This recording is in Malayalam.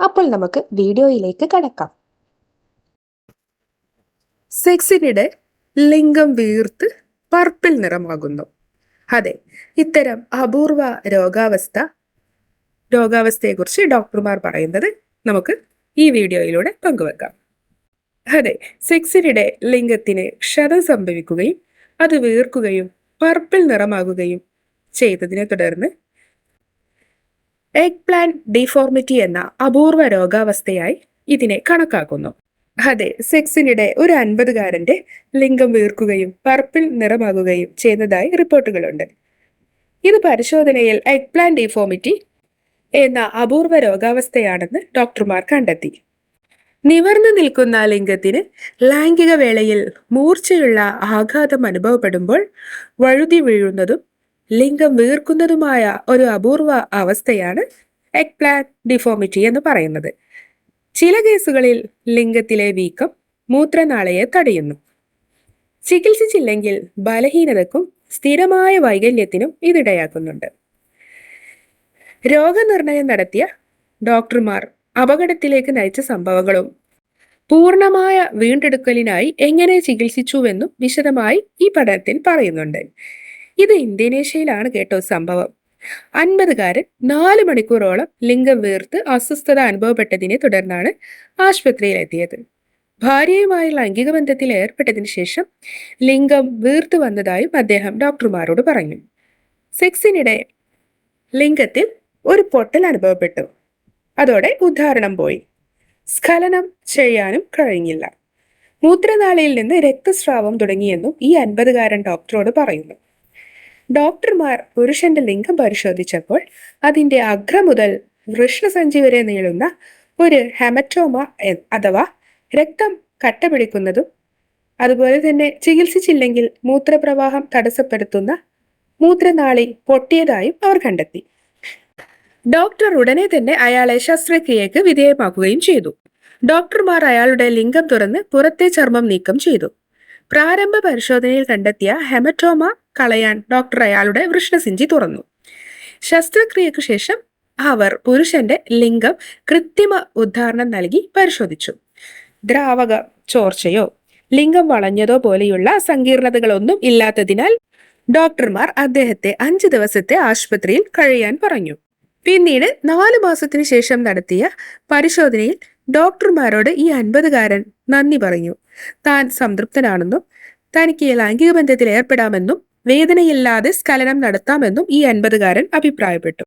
അപ്പോൾ നമുക്ക് വീഡിയോയിലേക്ക് കടക്കാം. സെക്സിനിടെ ലിംഗം വീർത്ത് പർപ്പിൾ നിറമാകുന്നു. അതെ ഇത്തരം അപൂർവ രോഗാവസ്ഥ രോഗാവസ്ഥയെക്കുറിച്ച് ഡോക്ടർമാർ പറയുന്നത് നമുക്ക് ഈ വീഡിയോയിലൂടെ പങ്കുവെക്കാം. അതെ സെക്സിനിടെ ലിംഗത്തിന് ക്ഷതം സംഭവിക്കുകയും അത് വീർക്കുകയും പർപ്പിൾ നിറമാകുകയും ചെയ്തതിനെ തുടർന്ന് എഗ് പ്ലാൻ ഡിഫോർമിറ്റി എന്ന അപൂർവ രോഗാവസ്ഥയായി ഇതിനെ കണക്കാക്കുന്നു. അതെ സെക്സിനിടെ ഒരു അൻപതുകാരന്റെ ലിംഗം വീർക്കുകയും പർപ്പിൾ നിറമാകുകയും ചെയ്യുന്നതായി റിപ്പോർട്ടുകളുണ്ട്. ഇത് പരിശോധനയിൽ എഗ് പ്ലാൻ ഡിഫോമിറ്റി എന്ന അപൂർവ രോഗാവസ്ഥയാണെന്ന് ഡോക്ടർമാർ കണ്ടെത്തി. നിവർന്നു നിൽക്കുന്ന ലിംഗത്തിന് ലൈംഗിക വേളയിൽ മൂർച്ചയുള്ള ആഘാതം അനുഭവപ്പെടുമ്പോൾ വഴുതി വീഴുന്നതും ലിംഗം വീർക്കുന്നതുമായ ഒരു അപൂർവ അവസ്ഥയാണ് എഗ് പ്ലാൻ ഡിഫോമിറ്റി എന്ന് പറയുന്നത്. ചില കേസുകളിൽ ലിംഗത്തിലെ വീക്കം മൂത്രനാളയെ തടയുന്നു. ചികിത്സിച്ചില്ലെങ്കിൽ ബലഹീനതക്കും സ്ഥിരമായ വൈകല്യത്തിനും ഇതിടയാക്കുന്നുണ്ട്. രോഗനിർണയം നടത്തിയ ഡോക്ടർമാർ അപകടത്തിലേക്ക് നയിച്ച സംഭവങ്ങളും പൂർണമായ വീണ്ടെടുക്കലിനായി എങ്ങനെ ചികിത്സിച്ചുവെന്നും വിശദമായി ഈ പഠനത്തിൽ പറയുന്നുണ്ട്. ഇത് ഇന്തോനേഷ്യയിലാണ് കേട്ടോ സംഭവം. അൻപതുകാരൻ നാല് മണിക്കൂറോളം ലിംഗം വീർത്ത് അസ്വസ്ഥത അനുഭവപ്പെട്ടതിനെ തുടർന്നാണ് ആശുപത്രിയിലെത്തിയത്. ഭാര്യയുമായുള്ള ലൈംഗിക ബന്ധത്തിൽ ഏർപ്പെട്ടതിന് ശേഷം ലിംഗം വീർത്ത് വന്നതായും അദ്ദേഹം ഡോക്ടർമാരോട് പറഞ്ഞു. സെക്സിനിടെ ലിംഗത്തിൽ ഒരു പൊട്ടൽ അനുഭവപ്പെട്ടു. അതോടെ ഉദ്ധാരണം പോയി. സ്ഖലനം ചെയ്യാനും കഴിഞ്ഞില്ല. മൂത്രനാളിയിൽ നിന്ന് രക്തസ്രാവം തുടങ്ങിയെന്നും ഈ അൻപതുകാരൻ ഡോക്ടറോട് പറയുന്നു. ഡോക്ടർമാർ പുരുഷന്റെ ലിംഗം പരിശോധിച്ചപ്പോൾ അതിന്റെ അഗ്ര മുതൽ വൃഷ്ണസഞ്ചി വരെ നീളുന്ന ഒരു ഹെമറ്റോമ അഥവാ രക്തം കട്ടപിടിക്കുന്നതും അതുപോലെ തന്നെ ചികിത്സിച്ചില്ലെങ്കിൽ മൂത്രപ്രവാഹം തടസ്സപ്പെടുത്തുന്ന മൂത്രനാളി പൊട്ടിയതായും അവർ കണ്ടെത്തി. ഡോക്ടർ ഉടനെ തന്നെ അയാളെ ശസ്ത്രക്രിയക്ക് വിധേയമാക്കുകയും ചെയ്തു. ഡോക്ടർമാർ അയാളുടെ ലിംഗം തുറന്ന് പുറത്തെ ചർമ്മം നീക്കം ചെയ്തു. പ്രാരംഭ പരിശോധനയിൽ കണ്ടെത്തിയ ഹെമറ്റോമ കളയാൻ ഡോക്ടർ അയാളുടെ വൃഷ്ണസിഞ്ചി തുറന്നു. ശസ്ത്രക്രിയക്ക് ശേഷം അവർ പുരുഷന്റെ ലിംഗം കൃത്രിമ ഉദ്ധാരണം നൽകി പരിശോധിച്ചു. ദ്രാവക ചോർച്ചയോ ലിംഗം വളഞ്ഞതോ പോലെയുള്ള സങ്കീർണതകളൊന്നും ഇല്ലാത്തതിനാൽ ഡോക്ടർമാർ അദ്ദേഹത്തെ അഞ്ച് ദിവസത്തെ ആശുപത്രിയിൽ കഴിയാൻ പറഞ്ഞു. പിന്നീട് നാലു മാസത്തിനു ശേഷം നടത്തിയ പരിശോധനയിൽ ഡോക്ടർമാരോട് ഈ അൻപതുകാരൻ നന്ദി പറഞ്ഞു. താൻ സംതൃപ്തനാണെന്നും തനിക്ക് ലൈംഗിക ബന്ധത്തിൽ ഏർപ്പെടാമെന്നും വേദനയില്ലാതെ സ്ഖലനം നടത്താമെന്നും ഈ അൻപതുകാരൻ അഭിപ്രായപ്പെട്ടു.